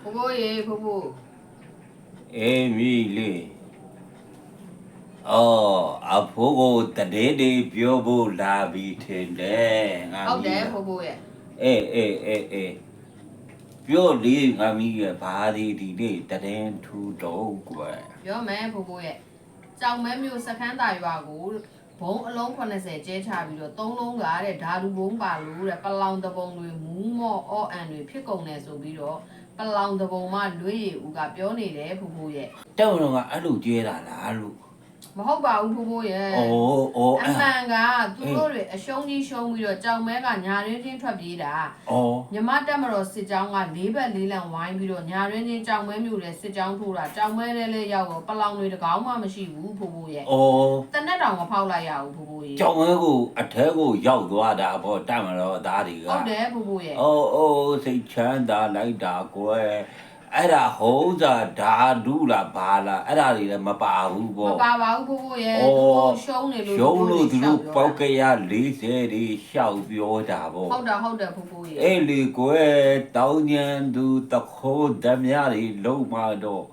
ဖိုးဖိုးရေဖိုးဖိုးအေးမီလေးအော်အဖိုးကိုတတဲ့တွေပြောဖို့လာပြီထင်တယ်ငါဟုတ်တယ်မီးဖိုးဖိုးရဲ့အေးအေးအေးအေးပြောလေးငါမီးရဘာဒီဒီနေ့တတဲ့ထူတော့ကွယ်ပြောမယ်ဖိုးဖိုးရဲ့ကြောင်မဲမျိုးစခန်းတာရွာကိုဘုံအလုံး80ကျဲချပြီးတော့သုံးလုံးကတဲ့ဓာတုဘုံပါလို့တဲ့ပလောင်တပုံတွေမူးမော့အော့အန်တွေဖြစ်ကုန်တယ်ဆိုပြီးတော့ ပလောင်တပုံမှလွေးရည်ဦးကပြောနေတယ်ဖိုးဖိုးရဲ့တောင်းတော့ကအဲ့လိုကျဲတာလားလို့ မဟုတ်ပါဘူးဖိုးဖိုးရဲ့အိုးအိုးအအဲ့မှန်ကသူတို့တွေအရှုံးကြီးရှုံးပြီးတော့ကြောင်မဲကညာရင်းချင်းထွက်ပြေးတာအော်မြမတက်မတော်စစ်ကြောင်းကလေးဘက်လေးလံဝိုင်းပြီးတော့ညာရင်းချင်းကြောင်မဲမျိုးတဲ့စစ်ကြောင်းထိုးတာကြောင်မဲလေးလေးရောက်တော့ပလောင်တွေတကောင်းမှမရှိဘူးဖိုးဖိုးရဲ့အော်တနက်တောင်မဖောက်လိုက်ရဘူးဖိုးဖိုးရဲ့ကြောင်ဝဲကိုအထဲကိုရောက်သွားတာပေါ့တတ်မတော့သားတွေကဟုတ်တယ်ဖိုးဖိုးရဲ့အိုးအိုးစိတ်ချမ်းသာလိုက်တာကွယ် အဲ့ဒါဟောစာဓာဒုလားဘာလားအဲ့ဒါတွေလည်းမပါဘူးမပေါ့ပါပါဘူးဖိုးဖိုးရဲ့အော်သူတို့ရှုံးနေလို့ရုံးလို့သူတို့ရှောပောက်က်ကပြောရ40တွေရှောက်ပြောတာပေါ့တာဟုတ်တယ်ဟုတ်တယ်ဖိုးဖိုးရဲ့အဲ့လေကွယ်တောင်းညံသူတခိုးဓမြတွေလုံးမတော့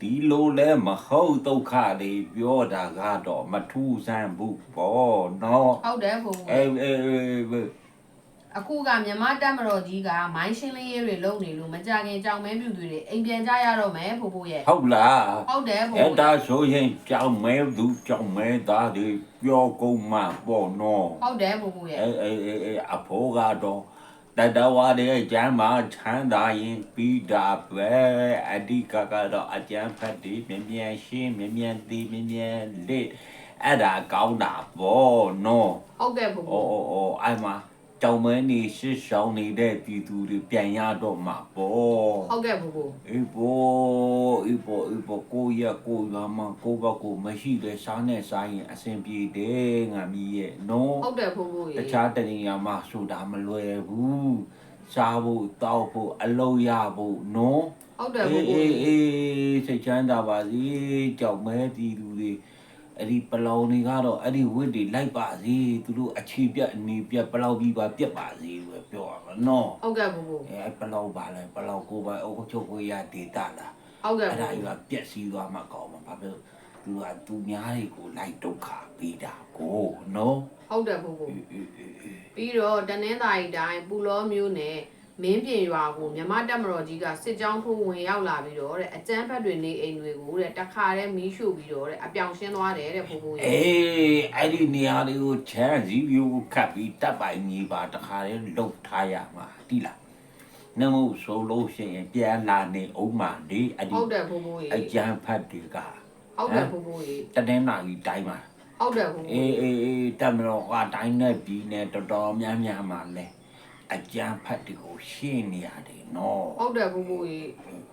ဒီလိုလဲမဟုတ်ဒုက္ခတွေပြောတာကတော့မထူးဆန်းဘူးပေါ့နော်ဟုတ်တယ်ဖိုးဖိုးအေးရဲ့အေး အေးအခုကမြမတက်မတော်ကြီးကမိုင်းရှင်းလင်းရေးတွေလုပ်နေလို့မကြခင်ကြောင်မဲပြူတွေအိမ်ပြန်ကြရတော့မယ်ဖိုးဖိုးရဲ့ဟုတ်လားဟုတ်တယ်ဖိုးအဲ့ဖိုးဒါဆိုရင်ကြောင်မဲသူကြောင်မဲသားတွေပြောကုန်မှပေါ့နော်ဟုတ်တယ်ဖိုးဖိုးရဲ့အေးအေးအေးအေးအဖိုးကတော့တတဝါတဲ့ကျမ်းမှာချမ်းသာရင်ပြီးတာပဲအဓိကကတော့အကျမ်းဖတ်ပြီးမြင်မြန်ရှင်းမြင်မြန်သိမြင်မြန်လက်အဲ့ဒါကောင်းတာပေါ့နော်ဟုတ်ကဲ့ဖိုးအော်ဖိုးအော်အော်အဲ့မှာ ကြောင်မဲနေရှစ်ဆောင်နေတဲ့ပြည်သူတွေပြန်ရတော့မှာပေါ့ဟုတ်ကဲ့ဖိုးဖိုးအေးဘောအေးဘောအေးဘောကိုရကိုရမကိုဘကိုမရှိတဲ့စားနဲ့စားရင်အဆင်ပြေတယ်ငါမီးရဲ့နော်ဟုတ်တယ်ဖိုးဖိုးတရေခြားတနေရာမှာဆိုတာမလွယ်ဘူးစားဖို့တောက်ဖို့အလုံးရဖို့နော်ဟုတ်တယ်အေးဖိုးဖိုးအေးရေအေးစိတ်ချမ်းသာပါစေကြောက်မဲပြည်သူတွေ အဲ့ဒီပလောင်တွေကတော့အဲ့ဒီဝစ်တွေလိုက်ပါစေသူတို့အခြေပြတ်အနေပြတ်ပလောင်ပြီးပါပြတ်ပါစေပဲပြောရမှာနော်ဟုတ်ကဲ့ဖိုးဖိုးအဲပလောင်ပါလဲပလောင်ကိုပါအုပ်ချုပ်ခွေရဒေတာလားဟုတ်ကဲ့အဲ့ဒါဖိုးကြီးကပြက်စီးသွားမှကောင်းမှာဘာဖြစ်လို့သူကသူများတွေကိုလိုက်ဒုက္ခပေးတာကိုနော်ဟုတ်တယ်ဖိုးဖိုးအေးအေးအေးအေးပြီးတော့တနင်္သာရီတိုင်းပူလောမျိုးနဲ့ မင်းပြင်ရွာကိုမြမတက်မတော်ကြီးကစစ်ကြောင်းထိုးဝင်ရောက်လာပြီးတော့တဲ့အကျန်းဖက်တွေနေအိမ်တွေကိုတဲ့တခါတည်းမီးရှို့ပြီးတော့တဲ့အပြောင်ရှင်းသွားတယ်တဲ့ဖိုးဖိုးရေအေးအဲ့ဒီနေရာလေးကိုချမ်းစည်းမျိုးခတ်ပြီးတပ်ပိုင်ကြီးပါတခါလေးလှုပ်ထားရမှာတိလားနမို့ဆိုလို့ရှိရင်ပြန်လာနေအောင်မှဒီအဲ့ဒီဟုတ်တယ်ဖိုးဖိုးရေအကျန်းဖတ်တွေကဟုတ်တယ်ဖိုးဖိုးရေတနေ့နာကြီးတိုင်းမှာဟုတ်တယ်ဖိုးဖိုးအေးအေးအေးတမတော်ကတိုင်းနဲ့ပြီးနဲ့တော်တော်များများမှလဲ အကျန်းဖတ်တွေကိုရှင်းနေရတယ်နော်ဟုတ်တယ်ဖိုးဖိုးရေ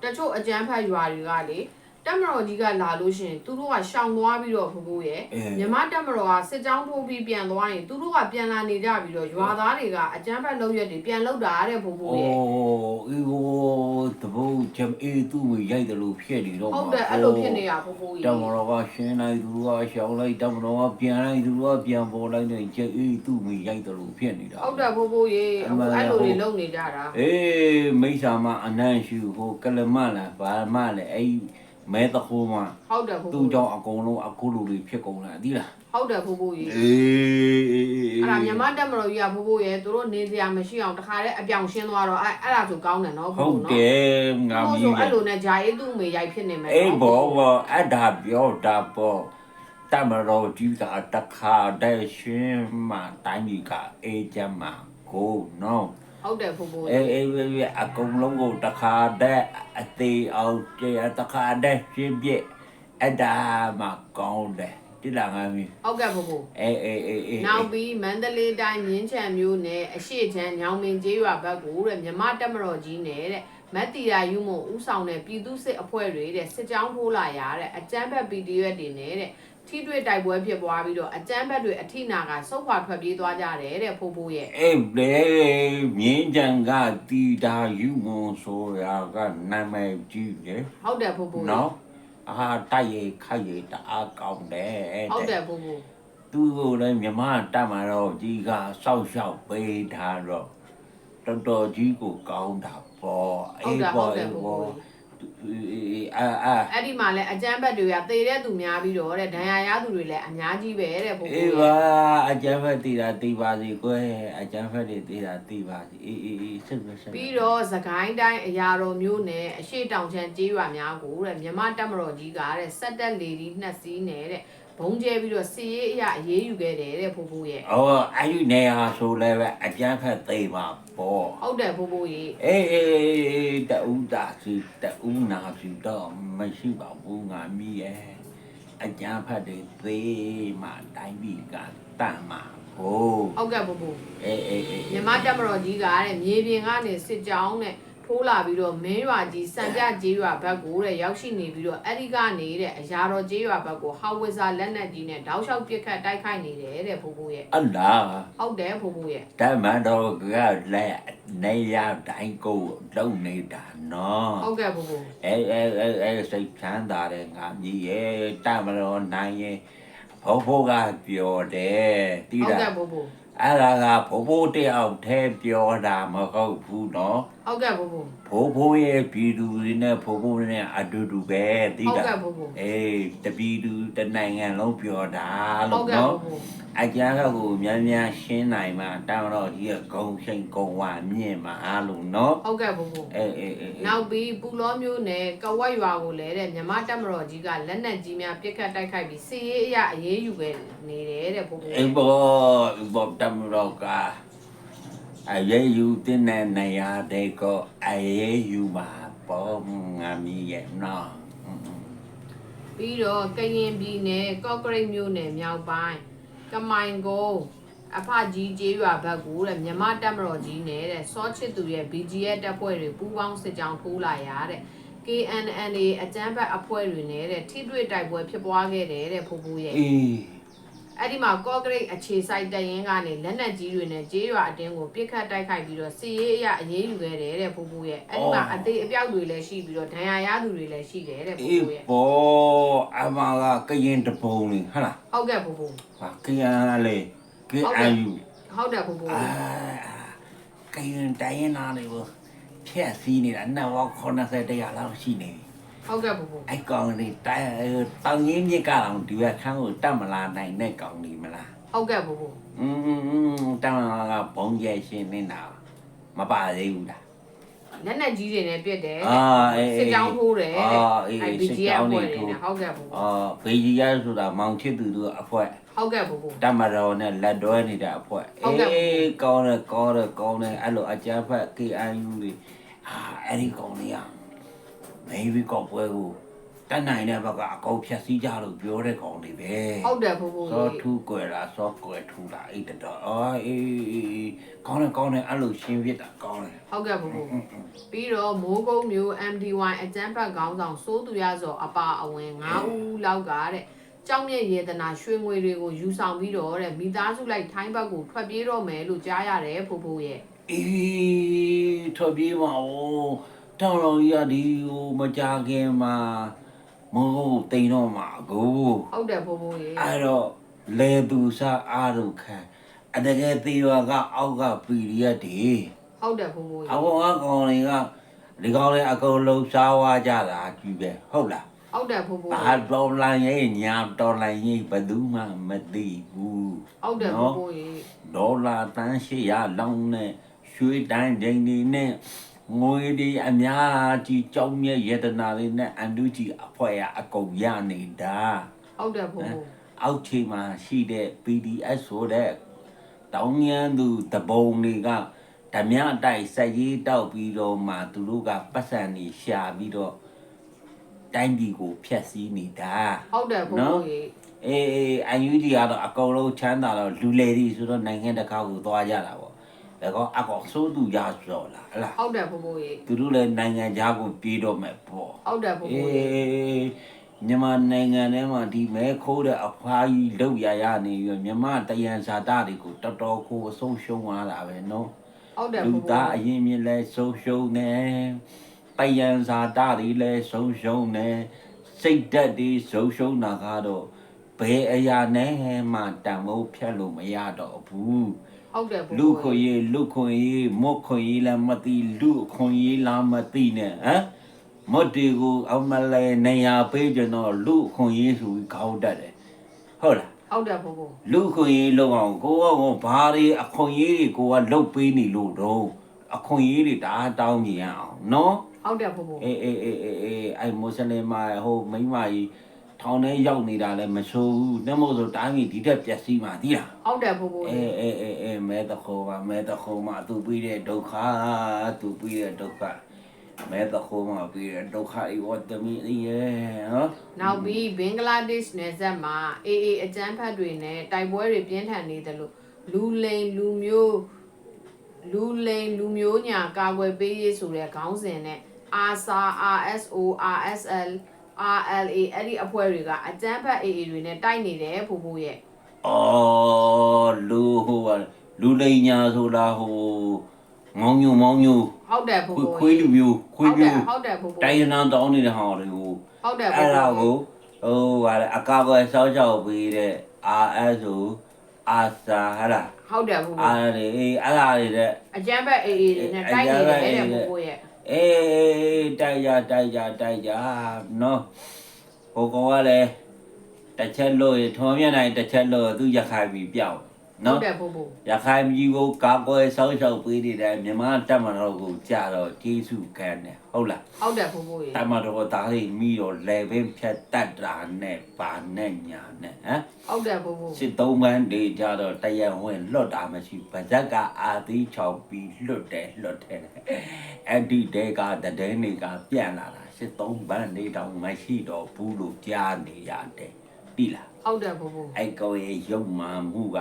တချို့အကျန်းဖက်ရွာတွေကလေ တက်မတော်ကြီးကလာလို့ရှင်သူတို့ကရှောင်သွားပြီးတော့ဘဘိုးရဲ့မြမတက်မတော်ကစစ်ကြောင်းထိုးပြီးပြန်သွားရင်သူတို့ကပြန်လာနေကြပြီးတော့ရွာသားတွေကအကြမ်းဖက်လုပ်ရက်တွေပြန်လုပ်တာတဲ့ဘဘိုးရဲ့ဩအေးဟိုတဘိုးချမ်အေးသူ့ကိုရိုက်တယ်လို့ဖြစ်နေတော့ဟုတ်တယ်အဲ့လိုဖြစ်နေတာဘဘိုးရဲ့တက်မတော်ကရှင်းလိုက်သူတို့ကရှောင်လိုက်တက်မတော်ကပြန်လိုက်သူတို့ကပြန်ပေါ်လိုက်တဲ့ချက်အေးသူ့ကိုရိုက်တယ်လို့ဖြစ်နေတာဟုတ်တယ်ဘဘိုးရဲ့အဲ့လိုတွေလုပ်နေကြတာအေးမိစ္ဆာမအနန့်ရှူဟိုကလမလားဘာမလဲအဲ့ မဲတခိုးမဟုတ်တယ်ဖိုးသူ့ဖိုးကြောင့်အကုန်လုံးအခုလူတွေဖြစ်ကုန်လာသီးလားဟုတ်တယ်ဖိုးဖိုးကြီးအေးအေးအေးအဲ့ဒါမြန်မာတက်မတော်ကြီးကဖိုးဖိုးရဲ့သူတို့နေစရာမရှိအောင်တခါတည်းအပြောင်ရှင်းသွားတော့အဲ့အဲ့ဒါဆိုကောင်းတယ်နော်ဟုဖိုးတ်ဖိုးနော်တယ်ငါဟုတ်မီးဆိုတယ်အဲ့လိုနဲ့ဂျာအေးသူ့မေရိုက်ဖြစ်နေမယ်အေးဘောဘောအဲ့ဒါပြောတာပေါ့တမတော်ကြီးကတခါတည်းရှင်းမှတိုင်းကြီးကအေးချမ်းမှကိုနော် ဟုတ်တယ်ဖိုးဖိုးအေးအေးအေးအေးအကုန်လုံးကိုတခါတည်းအသေးအောင်ကျတခါတည်းရှင်းပြအဲ့ဒါမှကောင်းတယ်တိလာငါမီဟုတ်ကဲ့ဖိုးဖိုးအေးအေးအေးအေးနောက်ပြီးမန္တလေးတိုင်းမြင်းချံမျိုးနဲ့အရှိချမ်းညောင်မင်းကျေးရွာဘက်ကိုတဲ့မြမတက်မတော်ကြီးနဲ့တဲ့မတ်တီယာယူမုံဥဆောင်တဲ့ပြည်သူစစ်အဖွဲ့တွေတဲ့စစ်ကြောင်းထိုးလာရတဲ့အကြမ်းဖက် PDF တွေနဲ့တဲ့ ထိတွေ့တိုက်ပွဲဖြစ်ပွားပြီးတော့အကြမ်းဖက်တွေအထိနာကစုပ်ခွာထွက်ပြေးသွားကြတယ်တဲ့ဖိုးဖိုးရဲ့အေးလေမြင်းကြံကတီတာယူမွန်ဆိုရာကနာမည်ကြီးတယ်ဟုတ်တယ်ဖိုးဖိုးနော်အာတိုက်ရခိုက်ရတအားကောင်းတယ်ဟုတ်တယ်ဖိုးဖိုးသူ့ကိုလည်းမြမတတ်မှာတော့ကြီးကစောက်ရှောက်ပေးထားတော့တော်တော်ကြီးကိုကောင်းတာပပေါ်အေးဟုတ်ပေါ်တယ်အေးဟုတ်ပေါ်တယ် အာအာအဲ့ဒီမှာလည်းအကြမ်းဖက်တွေကသေတဲ့သူများပြီးတော့တဲ့ဒဏ်ရာရသူတွေလည်းအများကြီးပဲတဲ့ဖိုးအေးဖိုးပါရဲ့အကျန်းဖက်တည်တာတည်ပါစီကွယ်အကျန်းဖက်တွေတည်တာတည်ပါစီအေးအေးအေးဆက်ဆက်ဆက်ပြီးတော့သခိုင်းတိုင်းအရာတော်မျိုးနဲ့အရှိတောင်ချမ်းကျေးရွာများကိုတဲ့မြမတက်မတော်ကြီးကတဲ့စက်တက်လေဒီနှစ်စီးနဲ့တဲ့ ဘုံကျဲပြီးတော့စီရေးအရာအေးအေးယူခဲ့တယ်တဲ့ဖိုးဖိုးရဲ့အော်အဲ့ဒီနေရာဆိုလည်းပဲအကျန်းဖက်သိပါပေါ်ဟုတ်တယ်ဖိုးဖိုးရဲ့အေးအေးအေးတူတာစီတူနာစီတော့မရှိပါဘူးငါမီးရဲ့အကျန်းဖက်တွေသေမှတိုင်းပြည်ကတတ်မှာဟိုးဟုတ်ကဲ့ဖိုးဖိုးအေးအေးအေးမြမတက်မတော်ကြီးကတဲ့မြေပြင်ကနေစစ်ကြောင်းနဲ့ ထိုးလာပြီးတော့မင်းရွာကြီးစံပြကျေးရွာဘက်ကိုတဲ့ရောက်ရှိနေပြီးတော့အဲ့ဒီကနေတဲ့အရာတော်ကျေးရွာဘက်ကိုဟောက်ဝစ်စာလက်နက်ကြီးနဲ့တောက်လျှောက်ပစ်ခတ်တိုက်ခိုက်နေတယ်တဲ့ဖိုးဖိုးရဲ့အလားဟုတ်တယ်ဖိုးဖိုးရဲ့တမန်တော်ကလည်းနေရတိုင်းကိုလုံနေတာနော်ဟုတ်ကဲ့ဖိုးဖိုးအဲအဲအဲအဲစိတ်ချမ်းသာတဲ့ငါမြည်ရဲ့တမန်တော်နိုင်ရင်ဘိုးဘိုးကပြောတယ်တိဟုတ်တာကဲ့ဖိုးဖိုးအဲ့ဒါကဘိုးဘိုးတယောက်တည်းပြောတာမဟုတ်ဘူးနော်ဟုတ်ကဲ့ဖိုးဖိုး ဘိုးဘိုးရဲ့ပြည်သူတွေနဲ့ဘိုးဘိုးနဲ့အတူတူပဲတိဟုတ်တာကဲ့ဖိုးဖိုး အေးတပြည်သူတနိုင်ငံလုံးပြောတာဟုလို့တ်ကဲ့နော်ဖိုးဖိုးအကျန်းကကိုများများရှင်းနိုင်မှာတောင်းတော့ကြီးကဂုံရှိန်ဂုံဝါမြင့်မှာလို့နော်ဟုတ်ကဲ့ဖိုးဖိုးအေးအေးအေးနောက်ပြီးပူလောမျိုးနဲ့ကဝက်ရွာကိုလည်းတဲ့မြမတက်မတော်ကြီးကလက်နက်ကြီးများပစ်ခတ်တိုက်ခိုက်ပြီးစီရေးအရာအေးအေးယူခဲ့နေတယ်တဲ့ဖိုးဖိုးအေးဘောဘောတမရောက အရေးယူတဲ့နေရာတဲ့ကိုအရေးယူမှာပေါ်ငါမီးရဲ့နော်ပြီးတော့ကရင်ပြည်နယ်ကော့ကရိတ်မြို့နယ်မြောက်ပိုင်းကမိုင်ကုန်းအဖကြီးကျေးရွာဘက်ကိုတဲ့မြမတက်မတော်ကြီးနဲ့တဲ့စောချစ်သူရဲ့ BGF တပ်ဖွဲ့တွေပူးပေါင်းစစ်ကြောင်းထိုးလာရတဲ့ KNNA အကြမ်းဖက်အဖွဲ့တွေနဲ့တဲ့ထိတွေ့တိုက်ပွဲဖြစ်ပွားခဲ့တယ်တဲ့ဖိုးဖိုးရဲ့အေး အဲ့ဒီမှာကော့ကရိတ်အခြေဆိုင်တရင်ကနေလက်နက်ကြီးတွေနဲ့ကျေးရွာအတင်းကိုပြစ်ခတ်တိုက်ခိုက်ပြီးတော့စီရေးအရအေးအေးယူခဲ့တယ်တဲ့ဖိုးဖိုးရဲ့အဲ့ဒီမှာအသေးအပြောက်တွေလည်းရှိပြီးတော့ဒဏ်ရာရသူတွေလည်းရှိတယ်တဲ့ဖိုးအေးဖိုးရဲ့ဘောအမကကရင်တပုံနေဟလားဟုတ်ကဲ့ဖိုးဖိုးဟာကရင်လေကအယူဟုတ်တယ်ဖိုးဖိုးအာကရင်တိုင်းနာလေးကိုဖြက်စီးနေတာနှစ်ဝ90တရားလောက်ရှိနေပြီ ဟုတ်ကဲ့ဖိုးဖိုး ไอ้กองนี่ตายတောင်ရင်းမြစ်ကောင်ဒီဘက်ခန်းကိုတတ်မလာနိုင်တဲ့ကောင်นี่မလား ဟုတ်ကဲ့ဖိုးဖိုး อืมတတ်မလာကဘုံကျဲရှင်းနေတာမပါသေးဘူးလား လက်နက်ကြီးတွေနဲ့ပြစ်တယ် အာအေး စစ်ကြောင်းထိုးတယ် အာအေး အဲ့ စစ် BGF ကြောင်း အ တွေ ဖွဲတွေ ထိုး နဲ့ဟုတ်ကဲ့ဖိုးဖိုး အာဖေးကြီးရဆိုတာမောင်ချစ်သူတို့အဖွဲ ဟုတ်ကဲ့ဖိုးဖိုး တမတော်နဲ့လက်တွဲနေတဲ့အဖွဲ ဟုတ်ကဲ့ အေးကောင်းတယ်ကောင်းတယ်ကောင်းတယ်အဲ့လိုအကြမ်းဖက် KIU တွေဟာအဲ့ဒီကောင်လေးอ่ะ မေဘီကောက်ပွဲကိုတတ်နိုင်တဲ့ဘက်ကအကောက်ဖြတ်စည်းကြလို့ပြောတဲ့ကောင်တွေပဲဟုတ်တယ်ဖိုးဖိုးစောထူးကွယ်လားစောကွယ်ထူးလားအဲ့တတော်အော်အေးအေးအေးကောင်းတယ်ကောင်းတယ်အဲ့လိုရှင်းပြတာကောင်းတယ်ဟုတ်ကဲ့ဖိုးဖိုးပြီးတော့မိုးကုတ်မျိုး MD1 အကြမ်းဖက်ခေါင်းဆောင်စိုးသူရစောအပါအဝင်9ဦးလောက်ကတဲ့ကြောင်းမြင့်ရေတနာရွှေငွေတွေကိုယူဆောင်ပြီးတော့တဲ့မိသားစုလိုက်ထိုင်းဘက်ကိုထွက်ပြေးတော့မယ်လို့ကြားရတယ်ဖိုးဖိုးရဲ့အေးထွက်ပြေးပါဦး တောင်းတော်ကြီးကဒီဟိုမကြခင်မှာမဟုတ်တိန်တော့မှာကိုဟုတ်တယ်ဖိုးဖိုးရဲ့အဲ့တော့လေသူစားအားတို့ခံအတကယ်သေးရွာကအောက်ကပီရီရက်တွေဟုတ်တယ်ဖိုးဖိုးရဲ့အဘောကကောင်တွေကဒီကောင်တွေအကုန်လုံးစားဝါကြတာကြီးပဲဟုတ်လားဟုတ်တယ်ဖိုးဖိုးဘာတော်လိုင်းရဲ့ညာတော်လိုင်းရဲ့ဘယ်သူမှမသိဘူးဟုတ်တယ်ဖိုးဖိုးရဲ့ဒေါ်လာတန်းရှိရလောင်းနဲ့ရွှေတန်းဒိန်ဒီနဲ့ ငွေဒီအများကြီးကြောင်းမြဲယတနာလေးနဲ့အန်ဒူကြီးအဖွဲရအကုန်ရနေတာဟုတ်တယ်ဖိုးဖိုးအောက်ခြေမှာရှိတဲ့ PDF ဆိုတဲ့တောင်းရန်သူတပုံတွေကဓမြတိုက်စက်ရေးတောက်ပြီးတော့မှသူတို့ကပတ်စံနေရှာပြီးတော့တိုင်းပြည်ကိုဖျက်ဆီးနေတာဟုတ်တယ်ဖိုးဖိုးရဲ့အေးအေးအန်ယူဒီကတော့အကုန်လုံးချမ်းသာတော့လူလေဒီဆိုတော့နိုင်ငံတစ်ခါကိုသွားကြတာပေါ့ ဒါကောအကောင်စိုးသူရဆိုလားဟလားဟုတ်တယ်ဖိုးဖိုးရဲ့သူတို့လည်းနိုင်ငံခြားကိုပြေးတော့မယ်ပေါ့ဟုတ်တယ်ဖိုးအေဖိုးရဲ့းမြန်မာနိုင်ငံထဲမှာဒီမဲခိုးတဲ့အဖွားကြီးလောက်ရရနေပြီးမြန်မာတယံဇာတာတွေကိုတော်တော်ကိုအဆုံးရှုံးသွားတာပဲနော်ဟုတ်တယ်လူဖိုးဖိုးသားအရင်မြင်လဲဆုံးရှုံးနေတယံဇာတာတွေလည်းဆုံးရှုံးနေစိတ်ဓာတ်တွေဆုံးရှုံးတာကတော့ ဘယ်အရာနဲ့မှတန်ဖိုးဖြတ်လို့မရတော့ဘူးဟုတ်တယ်ဘိုးလူခွန်ရေးလူခွန်ရေးမော့ခွန်ရေးလည်းမသိလူခွန်ရေးလားမသိနဲ့ဟမ်မော့တီကိုအမလဲနေရာပေးကြတော့လူခွန်ရေးဆိုပြီးခေါင်းတက်တယ်ဟုတ်လားဟုတ်တယ်ဘိုးဘိုးလူခွန်ရေးလောက်အောင်ကိုကကဘာတွေအခွန်ရေးတွေကိုကလုတ်ပေးနေလို့တော့အခွန်ရေးတွေဒါတောင်းမြင်ရအောင်နော်ဟုတ်တယ်ဘိုးဘိုးအေးအေးအေးအေးအေးအဲ့မွတ်စလင်မဟိုမိန်းမကြီး ထောင်ထဲရောက်နေတာလည်းမဆိုးဘူးနှမို့ဆိုတိုင်းပြည်ဒီတက်ပျက်စီးမှာတိလားဟုတ်တယ်ဘိုးဘိုးအေးအေးအေးအေးမဲတခေါ်ပါမဲတခေါ်မှာသူပြီးတဲ့ဒုက္ခသူပြီးတဲ့ဒုက္ခမဲတခေါ်မှာပြီးတဲ့ဒုက္ခဤဝတ်တမီရဲ့နော်နောက်ပြီးဘင်္ဂလားဒေ့ရှ်နယ်စပ်မှာအေးအေးအကြမ်းဖက်တွေနဲ့တိုက်ပွဲတွေပြင်းထန်နေတယ်လို့လူလိန်လူမျိုးလူလိန်လူမျိုးညာကာကွယ်ပေးရေးဆိုတဲ့ခေါင်းစဉ်နဲ့ ASA RSO RSL RLA အဲ့ဒီအဖွဲ့တွေကအကြမ်းဖက် AA တွေနဲ့တိုက်နေတယ်ဖိုးဖိုးရဲ့အော်လူဟိုကလူလိန်ညာဆိုတာဟိုမောင်ညိုမောင်ညိုဟုတ်တယ်ဖိုးခွေးဖိုးခွေးလူမျိုးခွေးဟုတ်တယ်မျိုးဟုတ်တယ်ဖိုးဖိုးတိုင်းရင်းတောင်းနေတဲ့ဟာတွေကိုဟုတ်တယ်အဲ့ဖိုးဒါဖိုးကိုဟိုဟာလေအကာအကွယ်စောက်ချောက်ပြီးတဲ့ RSO အာစာဟာလားဟုတ်တယ်ဖိုးဖိုးအားလေအဲ့ဒါတွေတဲ့အကြမ်းဖက် AA တွေနဲ့တိုက်နေတယ်တဲ့ဖိုးဖိုးရဲ့အေး တိုက်ကြတိုက်ကြတိုက်ကြနော်ဟိုကောင်ကလည်းတစ်ချက်လို့ရထုံးမြနိုင်တစ်ချက်လို့သူရခိုင်ပြီးပြောက် ဟုတ်နော်တယ်ဖိုးဖိုးရခိုင်ပြည်ကိုကာကွယ်စောင့်ရှောက်ပေးနေတဲ့မြန်မာတပ်မတော်ကိုကြာတော့ကျေးဇူးခံတယ်ဟုတ်လားဟုတ်တယ်ဖိုးဖိုးရဲ့တမတော်သားလေးမိတော့လေပင်ဖြတ်တတ်တာနဲ့ပါနဲ့ညာနဲ့ဟမ်ဟုတ်တယ်ဖိုးဖိုးစစ်သုံးပန်းတွေကြတော့တရဝင်လွတ်တာမရှိဗဇက်ကအာသီးချောင်ပြီးလွတ်တယ်လွတ်တယ်အဲ့ဒီတဲကတတဲ့နေကပြန်လာတာစစ်သုံးပန်းတွေတောင်မရှိတော့ဘူးလို့ကြားနေရတယ်တိလားဟုတ်တယ်ဖိုးဖိုးအဲ့ကောင်ရဲ့ရုပ်မာမှုက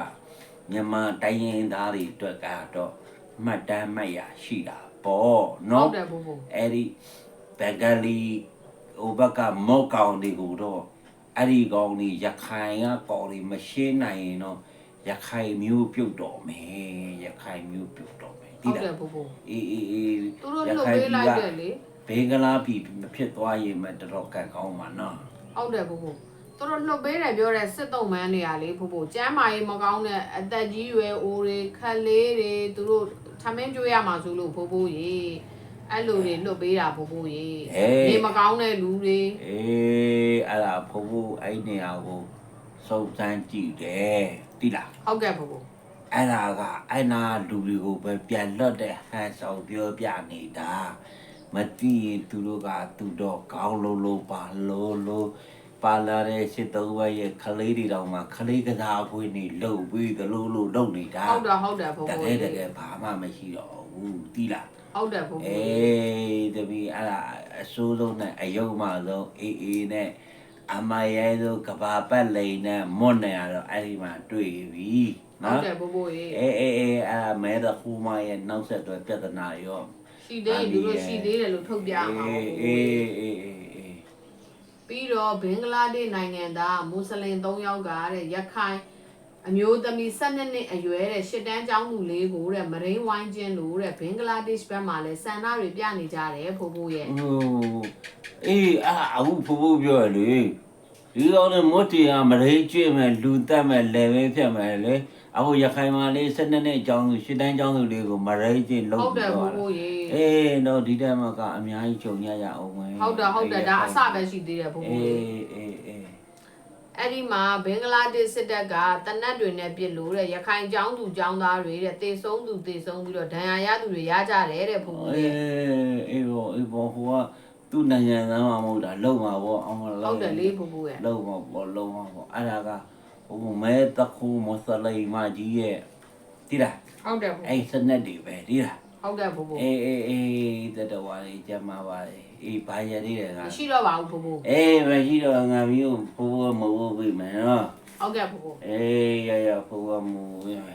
မြန်မာတိုင်းရင်းသားတွေအတွက်ကတော့မှတ်တမ်းမှတ်ရရှိတာပေါ့ဟုနော်တ်တယ်ဖိုးဖိုးအဲ့ဒီဘင်္ဂလီဟိုဘက်ကမော့ကောင်တွေကိုတော့အဲ့ဒီကောင်တွေရခိုင်ကကောင်တွေမရှင်းနိုင်ရင်တော့ရခိုင်မျိုးပြုတ်တော်မယ်ရခိုင်မျိုးပြုတ်တော်မယ်ဟုတ်လားတယ်ဖိုးဖိုးအေးအေးအေးသူတို့လှုပ်ပေးလိုက်တယ်လေဘင်္ဂလားပြည်မဖြစ်သွားရင်မတော်တော်ကံကောင်းပါနော်ဟုတ်တယ်ဖိုးဖိုး သူတို့လှုပ်ပေးတယ်ပြောတဲ့စစ်တုံးမန်းတွေကလေဖိုးဖိုးကျမ်းမာရေးမကောင်းတဲ့အသက်ကြီးရွယ်အိုတွေခက်လေးတွေသူတို့ထမင်းကျွေးရမှာဆိုလို့ဖိုးဖိုးရေအဲ့လိုတွေလှုပ်ပေးတာဖိုးဖိုးရေနေမကောင်းတဲ့လူတွေအေးအဲ့ဒါဖို့ဖို့အဲ့နေရာကိုစုံစမ်းကြည့်တယ်တိလားဟုတ်ကဲ့ဖိုးဖိုးအဲ့ဒါကအဲ့နာလူတွေကိုပဲပြန်လွတ်တဲ့ဟန်ဆောင်ပြောပြနေတာမသိရင်သူတို့ကသူတော့ကောင်းလို့လို့ပါလို့လို့ ပါလာတဲ့စစ်သုံးဘက်ရဲ့ခလေးတွေတောင်မှခလေးကစားခွေးနေလှုပ်ပြီးသလိုလိုလုပ်နေတာဟုတ်တယ်ဟုတ်တယ်ဖိုးတဖိုးကယ်တကယ်ဘာမှမရှိတော့ဘူးတိလားဟုတ်တယ်ဖိုးအေဖိုးးတပီအဲ့ဒါအဆိုးဆုံးနဲ့အယုံမှဆုံးအေးအေးနဲ့အမရဲဆုံးကဘာပတ်လိန်နဲ့မွတ်နေရတော့အဲ့ဒီမှာတွေ့ပြီဟုတ်နော်တယ်ဖိုးဖိုးရေအေးအေးအေးအဲ့ဒါမဲတဲ့ခူမရဲ့နောက်ဆက်တွဲပြဿနာရောရှိသေးရင်သူတို့ရှိသေးတယ်လို့ထုတ်ပြရမှာအေးဖိုးအေးဖိုးရေအေးအေးအေး ပြီးတော့ဘင်္ဂလားဒေ့ရှ်နိုင်ငံသားမွတ်စလင်၃ယောက်ကတဲ့ရခိုင်အမျိုးသမီး12နှစ်အရွယ်တဲ့ရှစ်တန်းကျောင်းသူလေးကိုတဲ့မရင်းဝိုင်းခြင်းလို့တဲ့ဘင်္ဂလားဒေ့ရှ်ဘက်မှာလဲစန္ဒတွေပြနေကြတယ်ဖိုးဖိုးရဲ့ဟိုအေးအာအခုဖူဖူပြောရလေဒီတော့လည်းမွတ်တီကမရိကျွေ့မဲ့လူတက်မဲ့လေပဲဖြစ်မဲ့လေ အခုရခိုင်မှာလေး၁၂နှစ်အကြောင်းရှစ်တန်းကျောင်းသူလေးကိုမရိကျွေ့ဟုလုံးတ်တယ်ပြီးဖိုးတော့ဖိုးရေအေးတော့ဒီတက်မှာကအများကြီးကြုံရရအောင်မယ်ဟုတ်တယ်ဟုတ်တယ်ဒါအစပဲရှိသေးတယ်ဖိုးအေးဖိုးရေအေးအေးအဲ့ဒီမှာဘင်္ဂလားဒေ့ရှ်စစ်တပ်ကတနတ်တွေနဲ့ပြစ်လို့တဲ့ရခိုင်ကျောင်းသူကျောင်းသားတွေတဲ့တေဆုံးသူတေဆုံးပြီးတော့ဒဏ်ရာရသူတွေရကြတယ်တဲ့ဖိုးဖိုးအေးရဲ့အေးဘောအေးဘောဟိုကသူ့နိုင်ငံသားမှမဟုတ်တာလုံမှာပေါ့အောင်မဟုလုံတ်တယ်လေးဖိုးဖိုးရဲ့လုံမှာပေါ့လုံမှာပေါ့အဲ့ဒါက ဟိုမဲတခုမဆလိမကြီးရဲ့တိလားဟုတ်တယ်ဖိုးအဲ့စနက်တွေပဲတိလားဟုတ်တယ်ဖိုးဖိုးအေးအေးအေးတတော်ပါလေကျမပါလေအေးဘာရသေးတယ်ကမရှိတော့ပါဘူးဖိုးဖိုးအေးမရှိတော့ငါမျိုးဖိုးဖိုးမဟုတ်ဘူးပြီမယ်နော်ဟုတ်ကဲ့ဖိုးဖိုးအေးရရဖိုးဖိုးမဟုတ်ဘူး